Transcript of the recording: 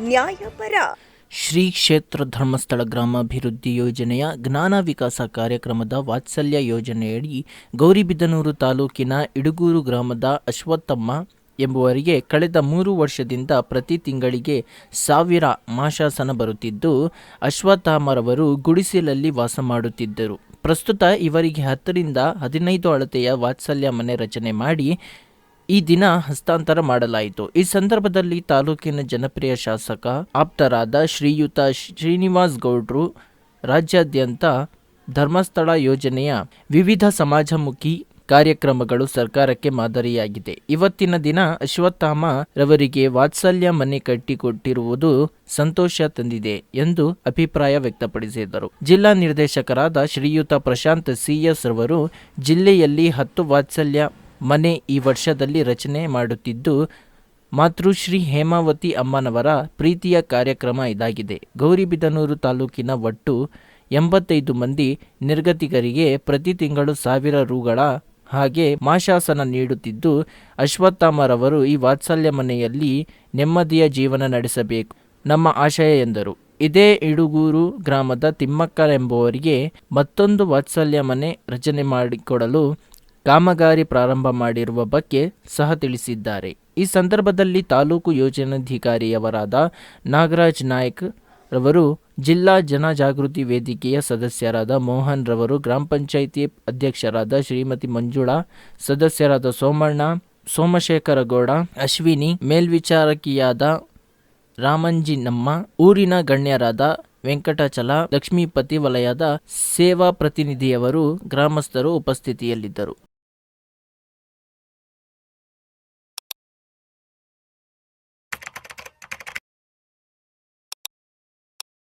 ನ್ಯಾಯಪರ. ಶ್ರೀ ಕ್ಷೇತ್ರ ಧರ್ಮಸ್ಥಳ ಗ್ರಾಮಾಭಿವೃದ್ಧಿ ಯೋಜನೆಯ ಜ್ಞಾನ ವಿಕಾಸ ಕಾರ್ಯಕ್ರಮದ ವಾತ್ಸಲ್ಯ ಯೋಜನೆಯಡಿ ಗೌರಿಬಿದನೂರು ತಾಲೂಕಿನ ಇಡುಗೂರು ಗ್ರಾಮದ ಅಶ್ವತ್ಥಮ್ಮ ಎಂಬುವರಿಗೆ ಕಳೆದ ಮೂರು ವರ್ಷದಿಂದ ಪ್ರತಿ ತಿಂಗಳಿಗೆ ಸಾವಿರ ಮಾಶಾಸನ ಬರುತ್ತಿದ್ದು ಅಶ್ವತ್ಥಾಮರವರು ಗುಡಿಸಿಲಲ್ಲಿ ವಾಸ ಮಾಡುತ್ತಿದ್ದರು. ಪ್ರಸ್ತುತ ಇವರಿಗೆ ಹತ್ತರಿಂದ ಹದಿನೈದು ಅಳತೆಯ ವಾತ್ಸಲ್ಯ ಮನೆ ರಚನೆ ಮಾಡಿ ಈ ದಿನ ಹಸ್ತಾಂತರ ಮಾಡಲಾಯಿತು. ಈ ಸಂದರ್ಭದಲ್ಲಿ ತಾಲೂಕಿನ ಜನಪ್ರಿಯ ಶಾಸಕ ಆಪ್ತರಾದ ಶ್ರೀಯುತ ಶ್ರೀನಿವಾಸ್ ಗೌಡ್ರು ರಾಜ್ಯಾದ್ಯಂತ ಧರ್ಮಸ್ಥಳ ಯೋಜನೆಯ ವಿವಿಧ ಸಮಾಜಮುಖಿ ಕಾರ್ಯಕ್ರಮಗಳು ಸರ್ಕಾರಕ್ಕೆ ಮಾದರಿಯಾಗಿದೆ. ಇವತ್ತಿನ ದಿನ ಅಶ್ವತ್ಥಾಮ ರವರಿಗೆ ವಾತ್ಸಲ್ಯ ಮನೆ ಕಟ್ಟಿಕೊಟ್ಟಿರುವುದು ಸಂತೋಷ ತಂದಿದೆ ಎಂದು ಅಭಿಪ್ರಾಯ ವ್ಯಕ್ತಪಡಿಸಿದರು. ಜಿಲ್ಲಾ ನಿರ್ದೇಶಕರಾದ ಶ್ರೀಯುತ ಪ್ರಶಾಂತ್ ಸಿಎಸ್ ರವರು ಜಿಲ್ಲೆಯಲ್ಲಿ ಹತ್ತು ವಾತ್ಸಲ್ಯ ಮನೆ ಈ ವರ್ಷದಲ್ಲಿ ರಚನೆ ಮಾಡುತ್ತಿದ್ದು, ಮಾತೃಶ್ರೀ ಹೇಮಾವತಿ ಅಮ್ಮನವರ ಪ್ರೀತಿಯ ಕಾರ್ಯಕ್ರಮ ಇದಾಗಿದೆ. ಗೌರಿಬಿದನೂರು ತಾಲೂಕಿನ ಒಟ್ಟು ಎಂಬತ್ತೈದು ಮಂದಿ ನಿರ್ಗತಿಕರಿಗೆ ಪ್ರತಿ ತಿಂಗಳು ಸಾವಿರ ರೂಗಳ ಹಾಗೆ ಮಾಶಾಸನ ನೀಡುತ್ತಿದ್ದು, ಅಶ್ವತ್ಥಾಮರವರು ಈ ವಾತ್ಸಲ್ಯ ಮನೆಯಲ್ಲಿ ನೆಮ್ಮದಿಯ ಜೀವನ ನಡೆಸಬೇಕು. ನಮ್ಮ ಆಶಯ ಎಂದರು. ಇದೇ ಇಡುಗೂರು ಗ್ರಾಮದ ತಿಮ್ಮಕ್ಕ ಎಂಬುವರಿಗೆ ಮತ್ತೊಂದು ವಾತ್ಸಲ್ಯ ಮನೆ ರಚನೆ ಮಾಡಿಕೊಡಲು ಕಾಮಗಾರಿ ಪ್ರಾರಂಭ ಮಾಡಿರುವ ಬಗ್ಗೆ ಸಹ ತಿಳಿಸಿದ್ದಾರೆ. ಈ ಸಂದರ್ಭದಲ್ಲಿ ತಾಲೂಕು ಯೋಜನಾಧಿಕಾರಿಯವರಾದ ನಾಗರಾಜ್ ನಾಯ್ಕ್ ರವರು, ಜಿಲ್ಲಾ ಜನಜಾಗೃತಿ ವೇದಿಕೆಯ ಸದಸ್ಯರಾದ ಮೋಹನ್ ರವರು, ಗ್ರಾಮ ಪಂಚಾಯಿತಿ ಅಧ್ಯಕ್ಷರಾದ ಶ್ರೀಮತಿ ಮಂಜುಳಾ, ಸದಸ್ಯರಾದ ಸೋಮಣ್ಣ, ಸೋಮಶೇಖರ ಗೌಡ, ಅಶ್ವಿನಿ, ಮೇಲ್ವಿಚಾರಕಿಯಾದ ರಾಮಂಜಿನಮ್ಮ, ಊರಿನ ಗಣ್ಯರಾದ ವೆಂಕಟಾಚಲ, ಲಕ್ಷ್ಮೀಪತಿ ವಲಯದ ಸೇವಾ ಪ್ರತಿನಿಧಿಯವರು, ಗ್ರಾಮಸ್ಥರು ಉಪಸ್ಥಿತಿಯಲ್ಲಿದ್ದರು.